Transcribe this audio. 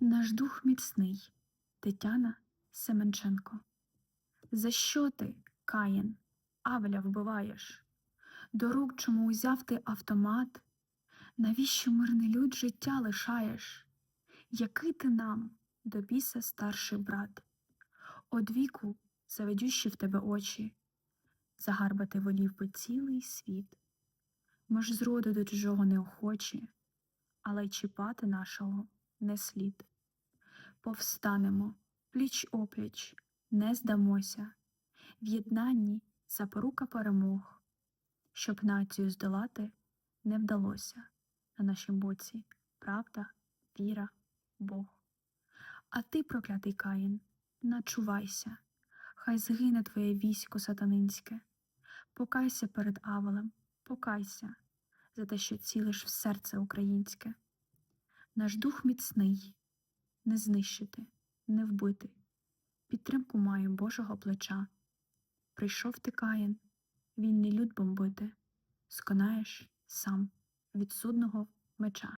Наш дух міцний, Тетяна Семенченко. За що ти, Каїн, Авеля вбиваєш? До рук чому узяв ти автомат? Навіщо мирний люд життя лишаєш? Який ти нам, до біса старший брат? Од віку заведющі в тебе очі, загарбати волів би цілий світ. Ми ж зроду до чужого неохочі, але й чіпати нашого не слід. Повстанемо, пліч опліч, не здамося, в єднанні запорука перемог, щоб націю здолати не вдалося на нашім боці правда, віра, Бог. А ти, проклятий Каїн, начувайся, хай згине твоє військо сатанинське. Покайся перед Авелем, покайся за те, що цілиш в серце українське. Наш дух міцний, не знищити, не вбити. Підтримку маю Божого плеча. Прийшов ти Каїн, він не люд бомбити, сконаєш сам від судного меча.